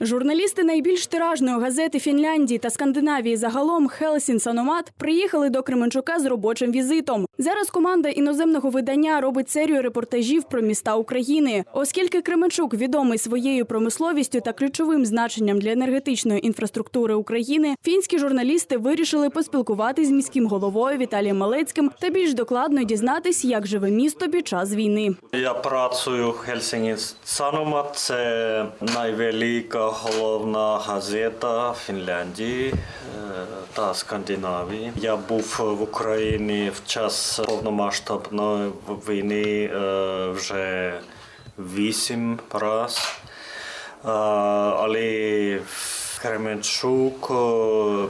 Журналісти найбільш тиражної газети Фінляндії та Скандинавії загалом Хелсін Саномат приїхали до Кременчука з робочим візитом. Зараз команда іноземного видання робить серію репортажів про міста України. Оскільки Кременчук відомий своєю промисловістю та ключовим значенням для енергетичної інфраструктури України, фінські журналісти вирішили поспілкуватись з міським головою Віталієм Малецьким та більш докладно дізнатись, як живе місто під час війни. Я працюю в Хельсінгі Саномат. Це найвелика головна газета Фінляндії е, та Скандинавії. Я був в Україні в час повномасштабної війни е, вже вісім разів. Е, Але Кременчук е,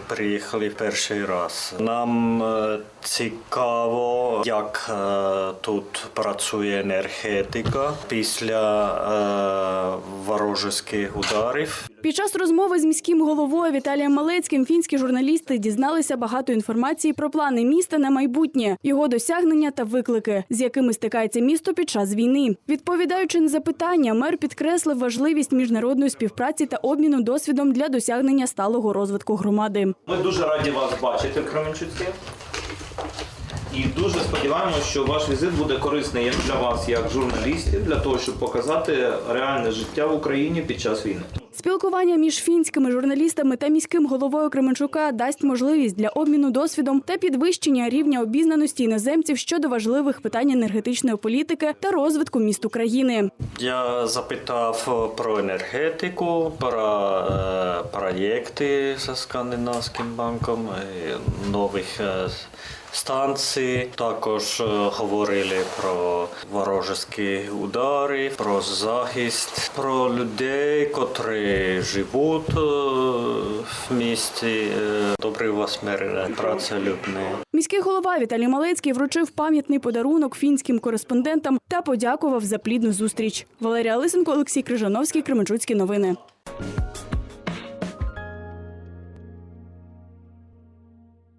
приїхали перший раз. Нам е, цікаво, як е, тут працює енергетика після ворожих ударів. Під час розмови з міським головою Віталієм Малецьким фінські журналісти дізналися багато інформації про плани міста на майбутнє, його досягнення та виклики, з якими стикається місто під час війни. Відповідаючи на запитання, мер підкреслив важливість міжнародної співпраці та обміну досвідом для досягнення сталого розвитку громади. Ми дуже раді вас бачити в Кременчуці. І дуже сподіваємося, що ваш візит буде корисний як для вас, як журналістів, для того, щоб показати реальне життя в Україні під час війни. Спілкування між фінськими журналістами та міським головою Кременчука дасть можливість для обміну досвідом та підвищення рівня обізнаності іноземців щодо важливих питань енергетичної політики та розвитку міст України. Я запитав про енергетику, про е, проєкти зі Скандинавським банком, е, нових е, станцій. Також говорили про ворожі удари, про захист, про людей, котрі живуть е, в місті. Е, Добрий вас мер, е, працелюбний. Міський голова Віталій Малецький вручив пам'ятний подарунок фінським кореспондентам та подякував за плідну зустріч. Валерія Лисенко, Олексій Крижановський, Кременчуцькі новини.